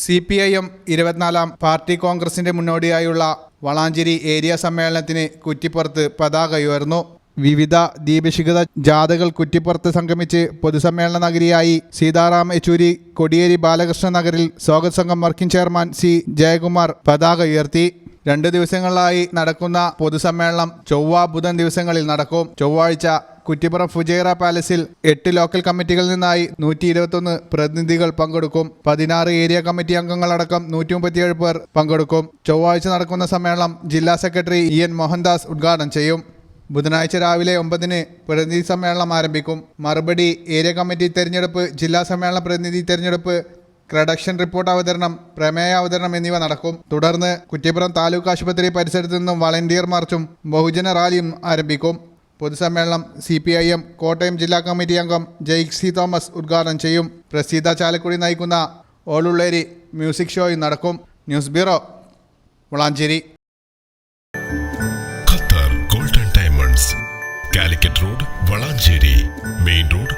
C P I M ഇരുപത്തിനാലാം party കോൺഗ്രസിന്റെ മുന്നോടിയായുള്ള വളാഞ്ചേരി ഏരിയ സമ്മേളനത്തിന് കുറ്റിപ്പുറത്ത് പതാക ഉയർന്നു. വിവിധ ദീപശിഖിത ജാഥകൾ കുറ്റിപ്പുറത്ത് സംഗമിച്ച് പൊതുസമ്മേളന നഗരിയായി സീതാറാം യെച്ചൂരി കൊടിയേരി ബാലകൃഷ്ണ നഗറിൽ സ്വാഗത സംഘം വർക്കിംഗ് ചെയർമാൻ സി ജയകുമാർ പതാക ഉയർത്തി. രണ്ട് ദിവസങ്ങളിലായി നടക്കുന്ന പൊതുസമ്മേളനം ചൊവ്വ ബുധൻ ദിവസങ്ങളിൽ നടക്കും. ചൊവ്വാഴ്ച കുറ്റിപ്പുറം ഫുജൈറ പാലസിൽ എട്ട് ലോക്കൽ കമ്മിറ്റികളിൽ നിന്നായി നൂറ്റി ഇരുപത്തൊന്ന് പ്രതിനിധികൾ പങ്കെടുക്കും. പതിനാറ് ഏരിയ കമ്മിറ്റി അംഗങ്ങളടക്കം നൂറ്റി മുപ്പത്തിയേഴ് പേർ പങ്കെടുക്കും. ചൊവ്വാഴ്ച നടക്കുന്ന സമ്മേളനം ജില്ലാ സെക്രട്ടറി ഇ എൻ മോഹൻദാസ് ഉദ്ഘാടനം ചെയ്യും. ബുധനാഴ്ച രാവിലെ ഒമ്പതിന് പ്രതിനിധി സമ്മേളനം ആരംഭിക്കും. മറുപടി ഏരിയ കമ്മിറ്റി തെരഞ്ഞെടുപ്പ് ജില്ലാ സമ്മേളന പ്രതിനിധി തെരഞ്ഞെടുപ്പ് ക്രഡക്ഷൻ റിപ്പോർട്ട് അവതരണം പ്രമേയ അവതരണം എന്നിവ നടക്കും. തുടർന്ന് കുറ്റിപ്പുറം താലൂക്ക് ആശുപത്രി പരിസരത്തു നിന്നും വളണ്ടിയർ മാർച്ചും ബഹുജന റാലിയും ആരംഭിക്കും. പൊതുസമ്മേളനം C P I M Kottayam ജില്ലാ കമ്മിറ്റി അംഗം ജെയ്സി തോമസ് ഉദ്ഘാടനം ചെയ്യും. പ്രസീത ചാലക്കുടി നയിക്കുന്ന ഓളുള്ളേരി മ്യൂസിക് ഷോയും നടക്കും. News bureau Valanchery. Qatar golden diamonds Calicut road Valanchery main road